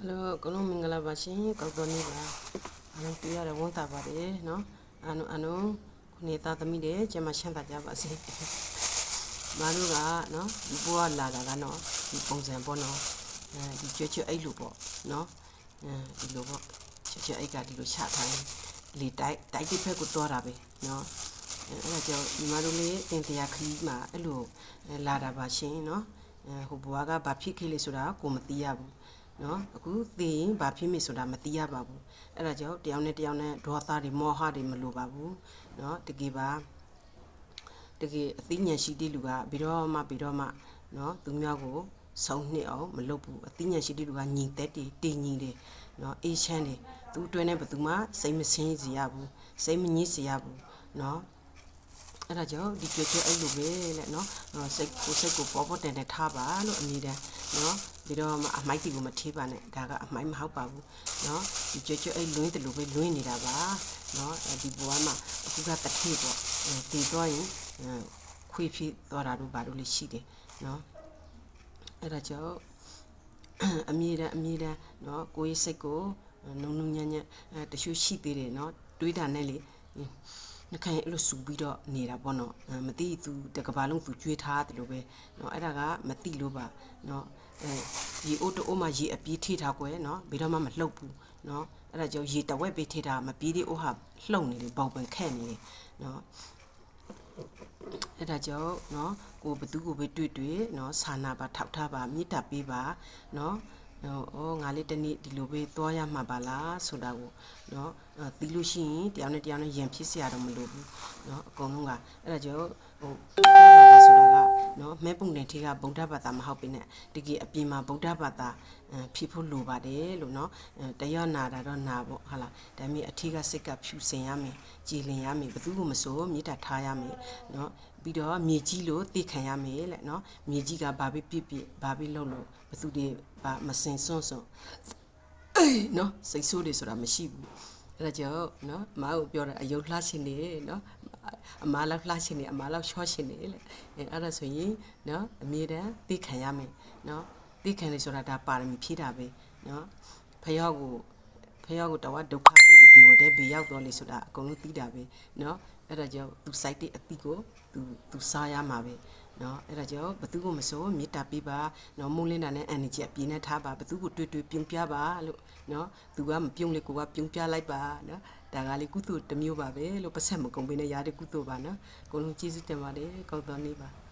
ဟယ်လိုအကုန်လုံးမင်္ဂလာပါရှင်ကောက်တော်နေပါအားလုံးတွေ့ရတဲ့ဝန်တာပါတယ်နော်အနုအနုခုနေသားသမီးတွေကျမချမ်းသာကြပါစေမတို့ကနော်ဒီဘွားလာတာကနော်ဒီပုံစံပေါ့နော်အဲဒီကြွကြွအိတ်လို့ပေါ့နော်အဲဒီလိုပေါ့ကြွကြွအိတ်ကဒီလိုချထားရင်လေတိုက်တိုက်တစ်ဖက်ကိုတွားတာပဲနော်အဲအဲ့ဒါကြောင့်ညီမတို့လေးတင်တရားခီးမှာအဲ့လိုလာတာပါရှင်နော်အဲဟိုဘွားကဘာဖြစ်ခဲ့လဲဆိုတာကိုမသိရဘူး နော်အခုသိရင်ဘာဖြစ်မယ်ဆိုတာမသိရပါဘူးအဲ့ဒါကြောင့်တယောက်နဲ့တယောက်နဲ့ဒေါသတွေမောဟတွေမလိုပါဘူးနော်တကယ်ပါတကယ်အသိဉာဏ်ရှိတဲ့လူကဘယ်တော့မှဘယ်တော့မှနော်သူများကိုဆုံးနှစ်အောင်မလုပ်ဘူးအသိဉာဏ်ရှိတဲ့လူကညီသက်တည်တည်ညီတယ်နော်အေးချမ်းတယ်သူအတွင်းနဲ့ဘယ်သူမှစိတ်မဆင်းစေရဘူးစိတ်မညစ်စေရဘူးနော်အဲ့ဒါကြောင့်ဒီကြွကြွအဲ့လိုပဲလက်နော်အော်စိတ်ကိုစိတ်ကိုပေါ်ပေါ်တင်တင်ထားပါလို့အမြဲတမ်းနော် ပြီးတော့မှအမိုက်တီကိုမထေးပါနဲ့ဒါကအမိုက်မဟုတ်ပါဘူးနော်ဒီကြွကြွအဲ့လွင်းတယ်လို့ပဲလွင်းနေတာပါနော်အဲဒီဘဝမှာအခုကတစ်ခေတ်ပေါ့ဒီတော့ရင်ခွေးဖြစ်သွားတာတို့ဘာလို့လဲရှိတယ်နော်အဲ့ဒါကြောင့်အမြဲတမ်းအမြဲတမ်းနော်ကိုယ်ရဲ့စိတ်ကိုနုံနုံညံ့ညံ့အဲတ िश ရှိသေးတယ်နော်တွေးတာနဲ့လေ နှခိုင်အဲ့လိုစူပြီးတော့နေတာပေါ့နော်အဲမသိသူတကဘာလုံးသူကြွေးထားတယ်လို့ပဲเนาะအဲ့ဒါကမသိလို့ပါเนาะအဲရေအိုးတိုးမှရေအပြေးထိထားကွယ်เนาะဘယ်တော့မှမလှုပ်ဘူးเนาะအဲ့ဒါကြောင့်ရေတဝက်ပေးထိထားမပြေးသေးအိုးဟာလှုပ်နေတယ်ပေါပန်ခက်နေတယ်เนาะအဲ့ဒါကြောင့်เนาะကိုဘသူကိုပဲတွေ့တွေ့เนาะဆာနာပါထောက်ထားပါမေတ္တာပေးပါเนาะ ဟိုအော်ငါလေးတနေ့ဒီလိုပဲသွားရမှာပါလားဆိုတာကိုเนาะတီးလို့ရှိရင်တယောက်နဲ့တယောက်နဲ့ယံဖြစ်เสียတော့မလိုဘူးเนาะအကုန်လုံးကအဲ့ဒါကြောင့်ဟိုဗုဒ္ဓဘာသာဆိုတာက နော်မဲပုံနယ်ထေးကဗုဒ္ဓဘာသာမဟုတ်ပြီနဲ့တကယ်အပြင်မှာဗုဒ္ဓဘာသာဖြစ်ဖို့လိုပါတယ်လို့နော်တရနာတာတော့နာပေါ့ဟာလားဒါမျိုးအထေးကစိတ်ကဖြူစင်ရမယ်ကြည်လင်ရမယ်ဘသူကမဆိုမေတ္တာထားရမယ်နော်ပြီးတော့မြေကြီးလို့သိခံရမယ်လက်နော်မြေကြီးကဘာပဲပြစ်ပြစ်ဘာပဲလုပ်လို့ဘသူတွေဘာမစင်စွန့်စွန့်နော်စိတ်ဆိုးတွေဆိုတာမရှိဘူးအဲ့ဒါကြောင့်နော်မအားကိုပြောတာအယုတ်လှရှင်နေနော် ပါတယ်အမားလောက်လှရှင်နေအမားလောက်ရှော့ရှင်နေလေအဲအဲ့ဒါဆိုရင်နော်အမြဲတမ်းသိခံရမယ်နော်သိခံလေဆိုတာဒါပါရမီဖြည့်တာပဲနော်ဖယောက်ကိုဖယောက်ကိုတဝဒုက္ခပေးတယ်ဒီဝတဲ့ဘေးရောက်တော့လေဆိုတာအကုန်လုံးသိတာပဲနော်အဲ့ဒါကြောင့်သူ site တဲ့အတိကိုသူသူစားရမှာပဲ နော်အဲ့ဒါကြောင့်ဘသူကိုမစိုးမေတ္တာပေးပါနော်မုန်းလင်းတာနဲ့အန်နေချက်ပြင်းနေထားပါဘသူကိုတွေ့တွေ့ပြုံပြပါလို့နော်သူကမပြုံလေကိုကပြုံပြလိုက်ပါနော်ဒါကလေကုသိုလ်တစ်မျိုးပါပဲလို့ပတ်ဆက်မကုန်ပေးနဲ့ရတဲ့ကုသိုလ်ပါနော်အကုန်လုံးကျေးဇူးတင်ပါတယ်ကောက်တော်နေပါ